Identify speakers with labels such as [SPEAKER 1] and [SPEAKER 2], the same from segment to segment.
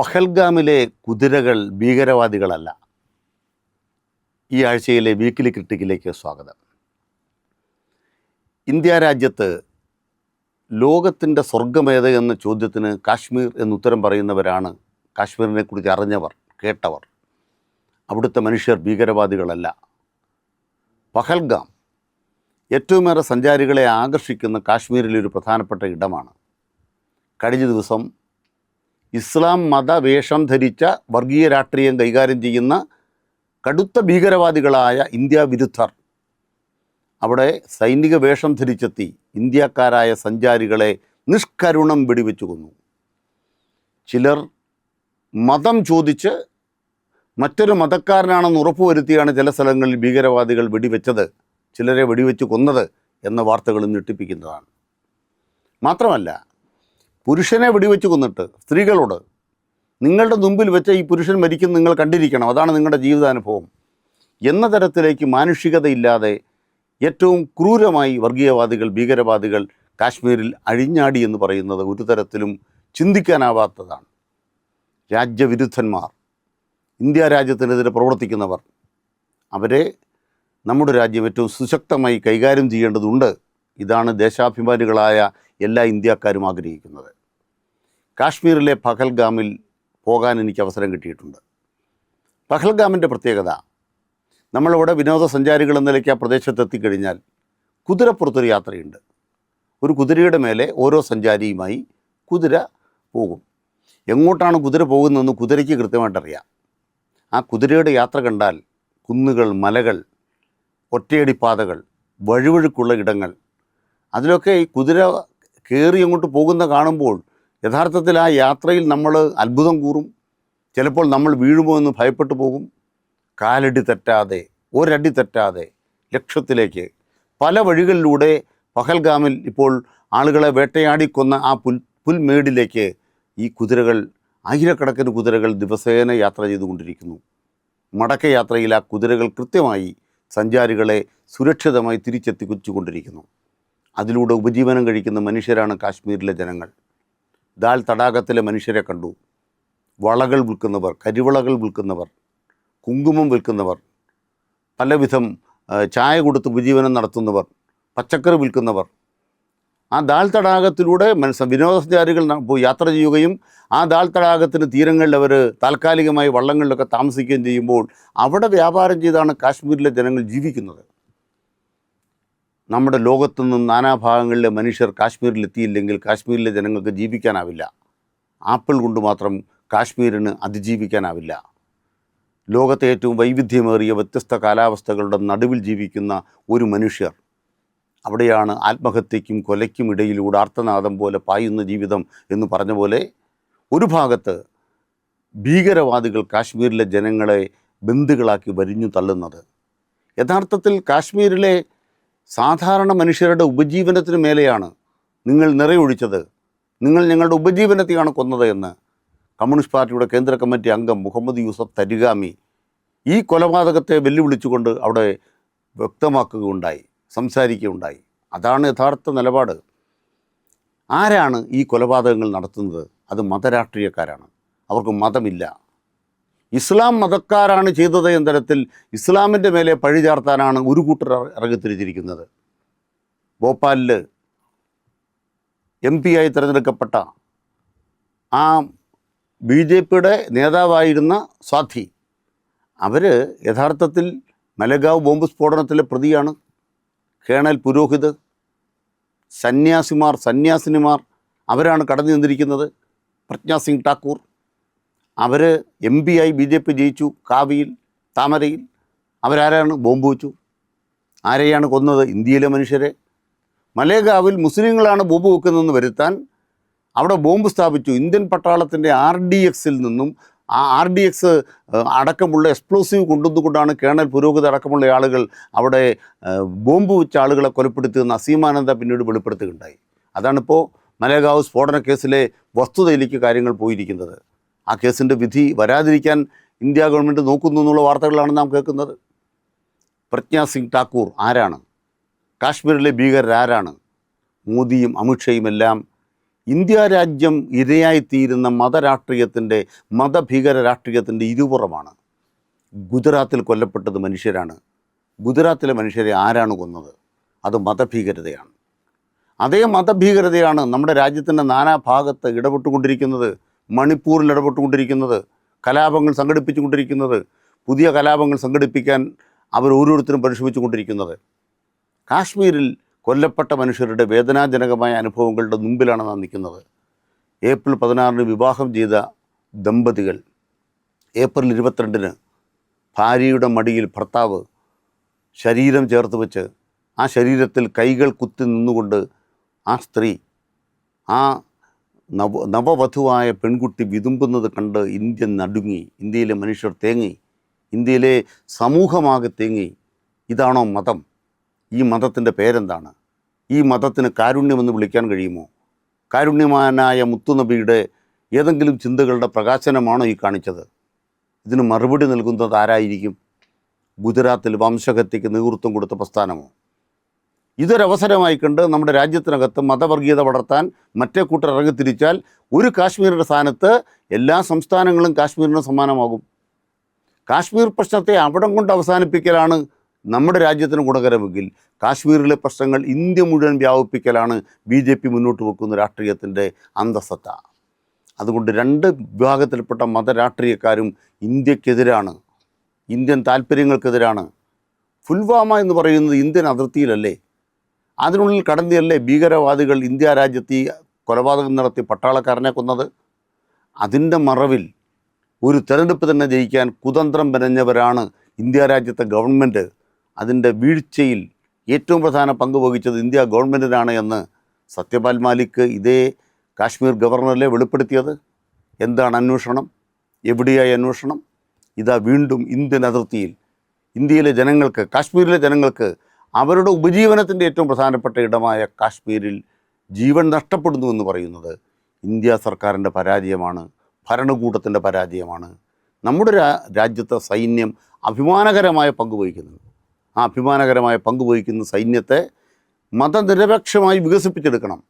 [SPEAKER 1] പഹൽഗാമിലെ കുതിരകൾ ഭീകരവാദികളല്ല. ഈ ആഴ്ചയിലെ വീക്കിലി ക്രിട്ടിക്കിലേക്ക് സ്വാഗതം. ഇന്ത്യ രാജ്യത്ത് ലോകത്തിന്റെ സ്വർഗമേത എന്ന ചോദ്യത്തിന് കാശ്മീർ എന്നുത്തരം പറയുന്നവരാണ് കാശ്മീരിനെ കുറിച്ച് അറിഞ്ഞവർ കേട്ടവർ. അവിടുത്തെ മനുഷ്യർ ഭീകരവാദികളല്ല. പഹൽഗാം ഏറ്റവുമേറെ സഞ്ചാരികളെ ആകർഷിക്കുന്ന കാശ്മീരിലെ ഒരു പ്രധാനപ്പെട്ട ഇടമാണ്. കഴിഞ്ഞ ദിവസം ഇസ്ലാം മതവേഷം ധരിച്ച വർഗീയ രാഷ്ട്രീയം കൈകാര്യം ചെയ്യുന്ന കടുത്ത ഭീകരവാദികളായ ഇന്ത്യ വിരുദ്ധർ. അവിടെ സൈനിക വേഷം ധരിച്ചെത്തി ഇന്ത്യക്കാരായ സഞ്ചാരികളെ നിഷ്കരുണം വെടിവെച്ചു കൊന്നു ചിലർ മതം ചോദിച്ച് മറ്റൊരു മതക്കാരനാണെന്ന് ഉറപ്പുവരുത്തിയാണ് ചില സ്ഥലങ്ങളിൽ ഭീകരവാദികൾ വെടിവെച്ചത് ചിലരെ വെടിവെച്ച് കൊന്നത് എന്ന വാർത്തകളും ഞെട്ടിപ്പിക്കുന്നതാണ്. മാത്രമല്ല പുരുഷനെ വെടിവെച്ച് കൊന്നിട്ട് സ്ത്രീകളോട് നിങ്ങളുടെ മുമ്പിൽ വെച്ച ഈ പുരുഷൻ മരിക്കുന്ന നിങ്ങൾ കണ്ടിരിക്കണം. അതാണ് നിങ്ങളുടെ ജീവിതാനുഭവം. എന്ന തരത്തിലേക്ക് മാനുഷികതയില്ലാതെ ഏറ്റവും ക്രൂരമായി വർഗീയവാദികൾ ഭീകരവാദികൾ കാശ്മീരിൽ അഴിഞ്ഞാടി എന്ന് പറയുന്നത് ഒരു തരത്തിലും ചിന്തിക്കാനാവാത്തതാണ്. രാജ്യവിരുദ്ധന്മാർ ഇന്ത്യ രാജ്യത്തിനെതിരെ പ്രവർത്തിക്കുന്നവർ അവരെ നമ്മുടെ രാജ്യം ഏറ്റവും സുശക്തമായി കൈകാര്യം ചെയ്യേണ്ടതുണ്ട്. ഇതാണ് ദേശാഭിമാനികളായ എല്ലാ ഇന്ത്യക്കാരും ആഗ്രഹിക്കുന്നത്. കാശ്മീരിലെ പഹൽഗാമിൽ പോകാൻ എനിക്ക് അവസരം കിട്ടിയിട്ടുണ്ട്. പഹൽഗാമിന്റെ പ്രത്യേകത നമ്മളിവിടെ വിനോദസഞ്ചാരികൾ എന്ന നിലയ്ക്ക് ആ പ്രദേശത്ത് എത്തിക്കഴിഞ്ഞാൽ കുതിരപ്പുറത്തൊരു യാത്രയുണ്ട്. ഒരു കുതിരയുടെ മേലെ ഓരോ സഞ്ചാരിയുമായി കുതിര പോകും. എങ്ങോട്ടാണ് കുതിര പോകുന്നതെന്ന് കുതിരയ്ക്ക് കൃത്യമായിട്ടറിയാം. ആ കുതിരയുടെ യാത്ര കണ്ടാൽ കുന്നുകൾ മലകൾ ഒറ്റയടിപ്പാതകൾ വഴുവഴുക്കുള്ള ഇടങ്ങൾ അതിലൊക്കെ ഈ കുതിര കയറി അങ്ങോട്ട് പോകുന്ന കാണുമ്പോൾ യഥാർത്ഥത്തിൽ ആ യാത്രയിൽ നമ്മൾ അത്ഭുതം കൂറും. ചിലപ്പോൾ നമ്മൾ വീഴുമോ എന്ന് ഭയപ്പെട്ടു പോകും. കാലടി തെറ്റാതെ ഒരടി തെറ്റാതെ ലക്ഷ്യത്തിലേക്ക്. പല വഴികളിലൂടെ പഹൽഗാമിൽ ഇപ്പോൾ ആളുകളെ വേട്ടയാടിക്കൊന്ന ആ പുൽ പുൽമേടിലേക്ക് ഈ കുതിരകൾ ആയിരക്കണക്കിന് കുതിരകൾ ദിവസേന യാത്ര ചെയ്തുകൊണ്ടിരിക്കുന്നു. മടക്ക യാത്രയിൽ ആ കുതിരകൾ കൃത്യമായി സഞ്ചാരികളെ സുരക്ഷിതമായി തിരിച്ചെത്തിച്ചുകൊണ്ടിരിക്കുന്നു അതിലൂടെ ഉപജീവനം കഴിക്കുന്ന മനുഷ്യരാണ് കാശ്മീരിലെ ജനങ്ങൾ. ദാൽ തടാകത്തിലെ മനുഷ്യരെ കണ്ടു. വളകൾ വിൽക്കുന്നവർ കരിവളകൾ വിൽക്കുന്നവർ കുങ്കുമം വിൽക്കുന്നവർ പലവിധം ചായ കൊടുത്ത് ഉപജീവനം നടത്തുന്നവർ പച്ചക്കറി വിൽക്കുന്നവർ. ആ ദാൽ തടാകത്തിലൂടെ മനസ്സ വിനോദസഞ്ചാരികൾ യാത്ര ചെയ്യുകയും ആ ദാൽ തടാകത്തിന് തീരങ്ങളിൽ അവർ താൽക്കാലികമായി വള്ളങ്ങളിലൊക്കെ താമസിക്കുകയും ചെയ്യുമ്പോൾ അവിടെ വ്യാപാരം ചെയ്താണ് കാശ്മീരിലെ ജനങ്ങൾ ജീവിക്കുന്നത്. നമ്മുടെ ലോകത്തു നിന്നും നാനാഭാഗങ്ങളിലെ മനുഷ്യർ കാശ്മീരിലെത്തിയില്ലെങ്കിൽ കാശ്മീരിലെ ജനങ്ങൾക്ക് ജീവിക്കാനാവില്ല. ആപ്പിൾ കൊണ്ട് മാത്രം കാശ്മീരിന് അതിജീവിക്കാനാവില്ല. ലോകത്തെ ഏറ്റവും വൈവിധ്യമേറിയ വ്യത്യസ്ത കാലാവസ്ഥകളുടെ നടുവിൽ ജീവിക്കുന്ന ഒരു മനുഷ്യർ. അവിടെയാണ് ആത്മഹത്യയ്ക്കും കൊലയ്ക്കും ഇടയിലൂടെ ആർത്തനാദം പോലെ പായുന്ന ജീവിതം എന്ന് പറഞ്ഞ പോലെ ഒരു ഭാഗത്ത് ഭീകരവാദികൾ കാശ്മീരിലെ ജനങ്ങളെ ബന്ധുക്കളാക്കി വരിഞ്ഞു തള്ളുന്നത്. യഥാർത്ഥത്തിൽ കാശ്മീരിലെ സാധാരണ മനുഷ്യരുടെ ഉപജീവനത്തിന് മേലെയാണ് നിങ്ങൾ നിറയൊഴിച്ചത്. നിങ്ങൾ ഞങ്ങളുടെ ഉപജീവനത്തെയാണ് കൊന്നത് എന്ന് കമ്മ്യൂണിസ്റ്റ് പാർട്ടിയുടെ കേന്ദ്ര കമ്മിറ്റി അംഗം മുഹമ്മദ് യൂസഫ് തരിഗാമി ഈ കൊലപാതകത്തെ വെല്ലുവിളിച്ചുകൊണ്ട് അവിടെ വ്യക്തമാക്കുകയുണ്ടായി സംസാരിക്കുകയുണ്ടായി. അതാണ് യഥാർത്ഥ നിലപാട്. ആരാണ് ഈ കൊലപാതകങ്ങൾ നടത്തുന്നത്? അത് മതരാഷ്ട്രീയക്കാരാണ്. അവർക്ക് മതമില്ല. ഇസ്ലാം മതക്കാരാണ് ചെയ്തത് എന്ന തരത്തിൽ ഇസ്ലാമിന്റെ മേലെ പഴി ചാർത്താനാണ് ഒരു കൂട്ടർ ഇറങ്ങിത്തിരിച്ചിരിക്കുന്നത്. ഭോപ്പാലിൽ എം പി ആയി തിരഞ്ഞെടുക്കപ്പെട്ട ആ ബി ജെ പിയുടെ നേതാവായിരുന്ന സ്വാധി അവർ യഥാർത്ഥത്തിൽ മലഗാവ് ബോംബ് സ്ഫോടനത്തിലെ പ്രതിയാണ്. കേണൽ പുരോഹിത് സന്യാസിമാർ സന്യാസിനിമാർ അവരാണ് കടന്നു നിന്നിരിക്കുന്നത്. പ്രജ്ഞാ സിംഗ് ഠാക്കൂർ അവർ എം പി ആയി ബി ജെ പി ജയിച്ചു കാവിയിൽ താമരയിൽ. അവരാരാണ്? ബോംബ് വെച്ചു. ആരെയാണ് കൊന്നത്? ഇന്ത്യയിലെ മനുഷ്യരെ. മലേഗാവിൽ മുസ്ലിങ്ങളാണ് ബോംബ് വെക്കുന്നതെന്ന് വരുത്താൻ അവിടെ ബോംബ് സ്ഥാപിച്ചു. ഇന്ത്യൻ പട്ടാളത്തിന്റെ ആർ ഡി എക്സിൽ നിന്നും ആ ആർ ഡി എക്സ് അടക്കമുള്ള എക്സ്പ്ലോസീവ് കൊണ്ടുവന്നുകൊണ്ടാണ് കേണൽ പുരോഗതി അടക്കമുള്ള ആളുകൾ അവിടെ ബോംബ് വെച്ച ആളുകളെ കൊലപ്പെടുത്തിയെന്ന് അസീമാനന്ദ പിന്നീട് വെളിപ്പെടുത്തുകയുണ്ടായി. അതാണിപ്പോൾ മലേഗാവ് സ്ഫോടന കേസിലെ വസ്തുതയിലേക്ക് കാര്യങ്ങൾ പോയിരിക്കുന്നത്. ആ കേസിന്റെ വിധി വരാതിരിക്കാൻ ഇന്ത്യ ഗവൺമെന്റ് നോക്കുന്നു എന്നുള്ള വാർത്തകളാണ് നാം കേൾക്കുന്നത്. പ്രജ്ഞാ സിംഗ് ഠാക്കൂർ ആരാണ്? കാശ്മീരിലെ ഭീകരർ ആരാണ്? മോദിയും അമിത്ഷയും എല്ലാം ഇന്ത്യ രാജ്യം ഇരയായിത്തീരുന്ന മതരാഷ്ട്രീയത്തിന്റെ മതഭീകര രാഷ്ട്രീയത്തിന്റെ ഇരുപുറമാണ്. ഗുജറാത്തിൽ കൊല്ലപ്പെട്ടത് മനുഷ്യരാണ്. ഗുജറാത്തിലെ മനുഷ്യരെ ആരാണ് കൊന്നത്? അത് മതഭീകരതയാണ്. അതേ മതഭീകരതയാണ് നമ്മുടെ രാജ്യത്തിന്റെ നാനാഭാഗത്ത് ഇടപെട്ടുകൊണ്ടിരിക്കുന്നത്. മണിപ്പൂരിൽ ഇടപെട്ടുകൊണ്ടിരിക്കുന്നത് കലാപങ്ങൾ സംഘടിപ്പിച്ചുകൊണ്ടിരിക്കുന്നത് പുതിയ കലാപങ്ങൾ സംഘടിപ്പിക്കാൻ അവർ ഓരോരുത്തരും പരിശ്രമിച്ചുകൊണ്ടിരിക്കുന്നത്. കാശ്മീരിൽ കൊല്ലപ്പെട്ട മനുഷ്യരുടെ വേദനാജനകമായ അനുഭവങ്ങളുടെ മുമ്പിലാണ് നാം നിൽക്കുന്നത്. ഏപ്രിൽ പതിനാറിന് വിവാഹം ചെയ്ത ദമ്പതികൾ ഏപ്രിൽ ഇരുപത്തിരണ്ടിന് ഭാര്യയുടെ മടിയിൽ ഭർത്താവ് ശരീരം ചേർത്ത് വെച്ച് ആ ശരീരത്തിൽ കൈകൾ കുത്തി നിന്നുകൊണ്ട് ആ സ്ത്രീ ആ നവ നവവധുവായ പെൺകുട്ടി വിതുമ്പുന്നത് കണ്ട് ഇന്ത്യ നടുങ്ങി ഇന്ത്യയിലെ മനുഷ്യർ തേങ്ങി ഇന്ത്യയിലെ സമൂഹമാകെ തേങ്ങി. ഇതാണോ മതം? ഈ മതത്തിന്റെ പേരെന്താണ്? ഈ മതത്തിന് കാരുണ്യമെന്ന് വിളിക്കാൻ കഴിയുമോ? കാരുണ്യമാനായ മുത്തുനബിയുടെ ഏതെങ്കിലും ചിന്തകളുടെ പ്രകാശനമാണോ ഈ കാണിച്ചത്? ഇതിന് മറുപടി നൽകുന്നത് ആരായിരിക്കും? ഗുജറാത്തിൽ വംശഹത്യക്ക് നേതൃത്വം കൊടുത്ത പ്രസ്ഥാനമോ? ഇതൊരവസരമായി കണ്ട് നമ്മുടെ രാജ്യത്തിനകത്ത് മതവർഗീയത വളർത്താൻ മറ്റേ കൂട്ടർ ഇറങ്ങിത്തിരിച്ചാൽ ഒരു കാശ്മീരിന്റെ സ്ഥാനത്ത് എല്ലാ സംസ്ഥാനങ്ങളും കാശ്മീരിന് സമാനമാകും. കാശ്മീർ പ്രശ്നത്തെ അവിടം കൊണ്ട് അവസാനിപ്പിക്കലാണ് നമ്മുടെ രാജ്യത്തിന് ഗുണകരമെങ്കിൽ. കാശ്മീരിലെ പ്രശ്നങ്ങൾ ഇന്ത്യ മുഴുവൻ വ്യാപിപ്പിക്കലാണ് ബി ജെ പി മുന്നോട്ട് വെക്കുന്ന രാഷ്ട്രീയത്തിന്റെ അന്തസത്ത അതുകൊണ്ട് രണ്ട് വിഭാഗത്തിൽപ്പെട്ട മതരാഷ്ട്രീയക്കാരും ഇന്ത്യക്കെതിരാണ്. ഇന്ത്യൻ താല്പര്യങ്ങൾക്കെതിരാണ് പുൽവാമ എന്ന് പറയുന്നത് ഇന്ത്യൻ അതിർത്തിയിലല്ലേ? അതിനുള്ളിൽ കടന്നിയല്ലേ ഭീകരവാദികൾ ഇന്ത്യ രാജ്യത്ത് ഈ കൊലപാതകം നടത്തി പട്ടാളക്കാരനെ കൊന്നത്? അതിന്റെ മറവിൽ ഒരു തെരഞ്ഞെടുപ്പ് തന്നെ ജയിക്കാൻ കുതന്ത്രം മെനഞ്ഞവരാണ് ഇന്ത്യ രാജ്യത്തെ ഗവൺമെന്റ്. അതിന്റെ വീഴ്ചയിൽ ഏറ്റവും പ്രധാന പങ്ക് വഹിച്ചത് ഇന്ത്യ ഗവൺമെന്റിനാണ് എന്ന് സത്യപാൽ മാലിക് ഇതേ കാശ്മീർ ഗവർണറിലെ വെളിപ്പെടുത്തിയത്. എന്താണ് അന്വേഷണം? എവിടെയായി അന്വേഷണം? ഇതാ വീണ്ടും ഇന്ത്യൻ അതിർത്തിയിൽ. ഇന്ത്യയിലെ ജനങ്ങൾക്ക് കാശ്മീരിലെ ജനങ്ങൾക്ക് അവരുടെ ഉപജീവനത്തിന്റെ ഏറ്റവും പ്രധാനപ്പെട്ട ഇടമായ കാശ്മീരിൽ ജീവൻ നഷ്ടപ്പെടുന്നു എന്ന് പറയുന്നത് ഇന്ത്യ സർക്കാരിന്റെ പരാജയമാണ് ഭരണകൂടത്തിന്റെ പരാജയമാണ്. നമ്മുടെ രാജ്യത്തെ സൈന്യം അഭിമാനകരമായ പങ്ക് വഹിക്കുന്നുണ്ട്. ആ അഭിമാനകരമായ പങ്ക് വഹിക്കുന്ന സൈന്യത്തെ മതനിരപേക്ഷമായി വികസിപ്പിച്ചെടുക്കണം.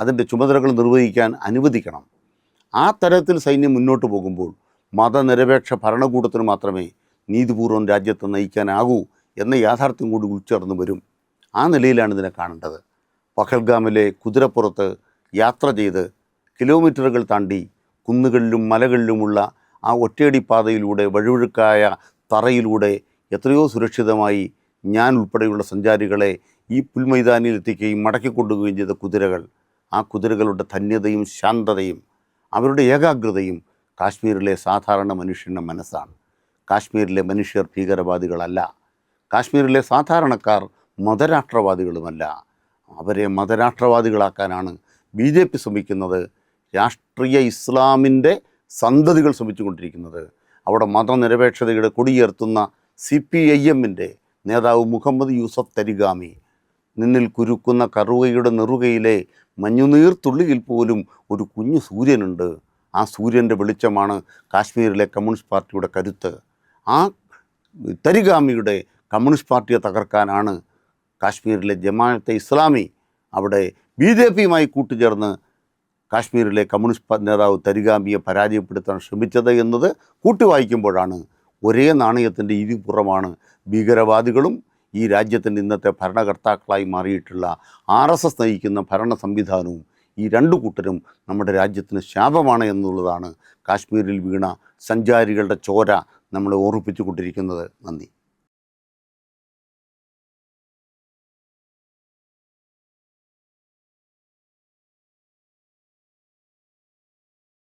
[SPEAKER 1] അതിന്റെ ചുമതലകൾ നിർവഹിക്കാൻ അനുവദിക്കണം. ആ തരത്തിൽ സൈന്യം മുന്നോട്ട് പോകുമ്പോൾ മതനിരപേക്ഷ ഭരണകൂടത്തിന് മാത്രമേ നീതിപൂർവം രാജ്യത്തെ നയിക്കാനാകൂ എന്ന യാഥാർത്ഥ്യം കൂടി ഉൾച്ചേർന്ന് വരും. ആ നിലയിലാണ് ഇതിനെ കാണേണ്ടത്. പഹൽഗാമിലെ കുതിരപ്പുറത്ത് യാത്ര ചെയ്ത് കിലോമീറ്ററുകൾ താണ്ടി കുന്നുകളിലും മലകളിലുമുള്ള ആ ഒറ്റയടി പാതയിലൂടെ വഴുവഴുക്കായ തറയിലൂടെ എത്രയോ സുരക്ഷിതമായി ഞാൻ ഉൾപ്പെടെയുള്ള സഞ്ചാരികളെ ഈ പുൽമൈതാനിയിൽ എത്തിക്കുകയും മടക്കിക്കൊണ്ടുകയും ചെയ്ത കുതിരകൾ. ആ കുതിരകളുടെ ധന്യതയും ശാന്തതയും അവരുടെ ഏകാഗ്രതയും കാശ്മീരിലെ സാധാരണ മനുഷ്യന്റെ മനസ്സാണ്. കാശ്മീരിലെ മനുഷ്യർ ഭീകരവാദികളല്ല. കാശ്മീരിലെ സാധാരണക്കാർ മതരാഷ്ട്രവാദികളുമല്ല. അവരെ മതരാഷ്ട്രവാദികളാക്കാനാണ് ബി ജെ പി ശ്രമിക്കുന്നത്. രാഷ്ട്രീയ ഇസ്ലാമിന്റെ സന്തതികൾ ശ്രമിച്ചുകൊണ്ടിരിക്കുന്നത്. അവിടെ മതനിരപേക്ഷതയുടെ കൊടിയേർത്തുന്ന സി പി ഐ എമ്മിന്റെ നേതാവ് മുഹമ്മദ് യൂസഫ് തരിഗാമി നിന്നിൽ കുരുക്കുന്ന കറുകയുടെ നെറുകയിലെ മഞ്ഞുനീർ തുള്ളിയിൽ പോലും ഒരു കുഞ്ഞു സൂര്യനുണ്ട്. ആ സൂര്യന്റെ വെളിച്ചമാണ് കാശ്മീരിലെ കമ്മ്യൂണിസ്റ്റ് പാർട്ടിയുടെ കരുത്ത്. ആ തരിഗാമിയുടെ കമ്മ്യൂണിസ്റ്റ് പാർട്ടിയെ തകർക്കാനാണ് കാശ്മീരിലെ ജമാഅത്തെ ഇസ്ലാമി അവിടെ ബി ജെ പിയുമായി കൂട്ടുചേർന്ന് കാശ്മീരിലെ കമ്മ്യൂണിസ്റ്റ് നേതാവ് തരിഗാമിയെ പരാജയപ്പെടുത്താൻ ശ്രമിച്ചത് എന്നത് കൂട്ടി വായിക്കുമ്പോഴാണ് ഒരേ നാണയത്തിന്റെ ഇരുപുറമാണ് ഭീകരവാദികളും ഈ രാജ്യത്തിന്റെ ഇന്നത്തെ ഭരണകർത്താക്കളായി മാറിയിട്ടുള്ള ആർ എസ് എസ് നയിക്കുന്ന ഭരണ സംവിധാനവും ഈ രണ്ടു കൂട്ടരും നമ്മുടെ രാജ്യത്തിന് ശാപമാണ് എന്നുള്ളതാണ് കാശ്മീരിൽ വീണ സഞ്ചാരികളുടെ ചോര നമ്മളെ ഓർമ്മിപ്പിച്ചു കൊണ്ടിരിക്കുന്നത്. നന്ദി.